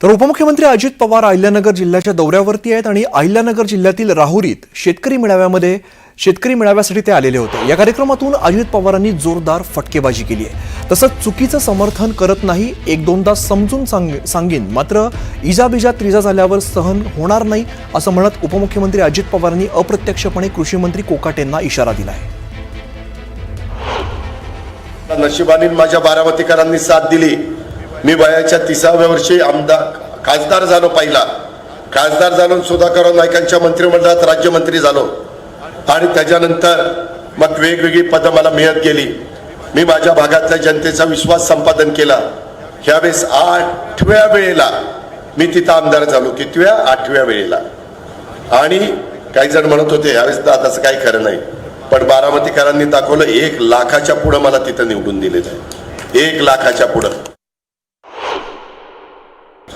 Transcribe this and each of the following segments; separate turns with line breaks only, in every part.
तर उपमुख्यमंत्री अजित पवार अहिल्यानगर जिल्ह्याच्या दौऱ्यावरती आहेत आणि अहिल्यानगर जिल्ह्यातील राहुरीत शेतकरी मेळाव्यामध्ये शेतकरी मेळाव्यासाठी ते आलेले होते. या कार्यक्रमातून अजित पवारांनी जोरदार फटकेबाजी केली आहे. तसंच चुकीचं समर्थन करत नाही एक दोनदा समजून सांग सांगेन. मात्र इजाबिजा त्रिजा झाल्यावर सहन होणार नाही असं म्हणत उपमुख्यमंत्री अजित पवारांनी अप्रत्यक्षपणे कृषी मंत्री कोकाटेंना इशारा दिला आहे
नशिबाने माझ्या बारामतीकरांनी साथ दिली. मी वयाच्या तिसाव्या वर्षी आमदार खासदार झालो पहिला. खासदार झालो सुधाकरराव नायकांच्या मंत्रिमंडळात राज्यमंत्री झालो. आणि त्याच्यानंतर मग वेगवेगळी पदं मला मिळत गेली. मी माझ्या भागातल्या जनतेचा विश्वास संपादन केला. ह्यावेळेस आठव्या वेळेला मी तिथं आमदार झालो कितव्या आठव्या वेळेला. आणि काही जण म्हणत होते ह्यावेळेस तर आताचं काही खरं नाही. पण बारामतीकरांनी दाखवलं एक लाखाच्या पुढं मला तिथं निवडून दिलेलं आहे. एक लाखाच्या पुढं.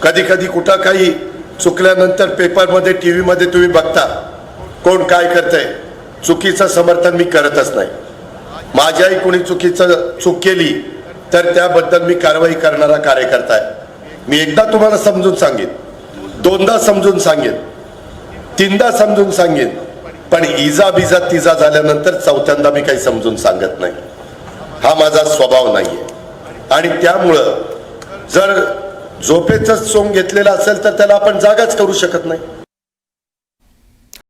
कधी कधी कुठं काही चुकल्यानंतर पेपरमध्ये टी व्हीमध्ये तुम्ही बघता कोण काय करतंय. चुकीचं समर्थन मी करतच नाही. माझ्याही कोणी चुकीचं चूक केली तर त्याबद्दल मी कारवाई करणारा कार्यकर्ता आहे. मी एकदा तुम्हाला समजून सांगेन. दोनदा समजून सांगेन. तीनदा समजून सांगेन. पण इजा बिजा तिजा झाल्यानंतर चौथ्यांदा मी काही समजून सांगत नाही. हा माझा स्वभाव नाही आहे आणि त्यामुळं जर झोपेच सोंग घेतलेला असेल तर त्याला आपण जागाच करू शकत नाही.